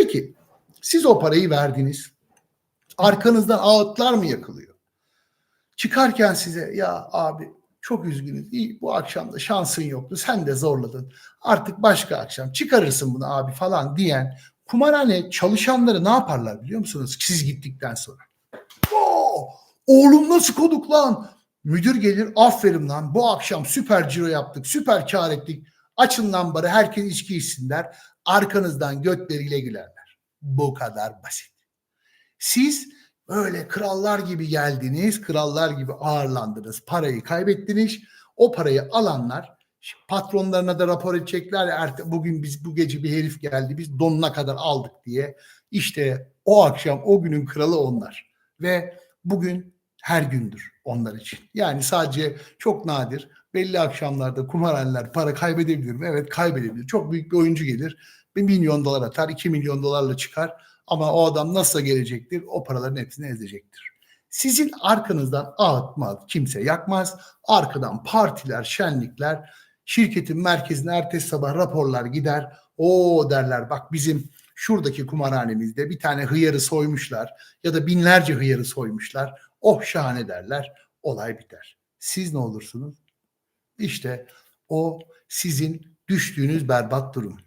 Peki siz o parayı verdiniz. Arkanızdan ağıtlar mı yakılıyor? Çıkarken size ya abi çok üzgünüz. İyi, bu akşam da şansın yoktu. Sen de zorladın. Artık başka akşam çıkarırsın bunu abi falan diyen kumarhane çalışanları ne yaparlar biliyor musunuz? Siz gittikten sonra. Oo, oğlum nasıl koduk lan? Müdür gelir aferin lan bu akşam süper ciro yaptık süper kar ettik. Açın lambarı herkes içki içsin der. Arkanızdan götleriyle gülerler. Bu kadar basit. Siz böyle krallar gibi geldiniz, krallar gibi ağırlandınız, parayı kaybettiniz. O parayı alanlar patronlarına da rapor edecekler. "Erte- Bugün biz bu gece bir herif geldi, biz donuna kadar aldık diye. İşte o akşam o günün kralı onlar. Ve bugün her gündür onlar için. Yani sadece çok nadir belli akşamlarda kumarhaneler para kaybedebilir mi? Evet kaybedebilir. Çok büyük bir oyuncu gelir. Bir milyon dolar atar, iki milyon dolarla çıkar. Ama o adam nasıl gelecektir? O paraların hepsini ezecektir. Sizin arkanızdan ağıt mağıt kimse yakmaz. Arkadan partiler, şenlikler, şirketin merkezine ertesi sabah raporlar gider. O derler bak bizim şuradaki kumarhanemizde bir tane hıyarı soymuşlar ya da binlerce hıyarı soymuşlar. Oh şahane derler. Olay biter. Siz ne olursunuz? İşte o sizin düştüğünüz berbat durum.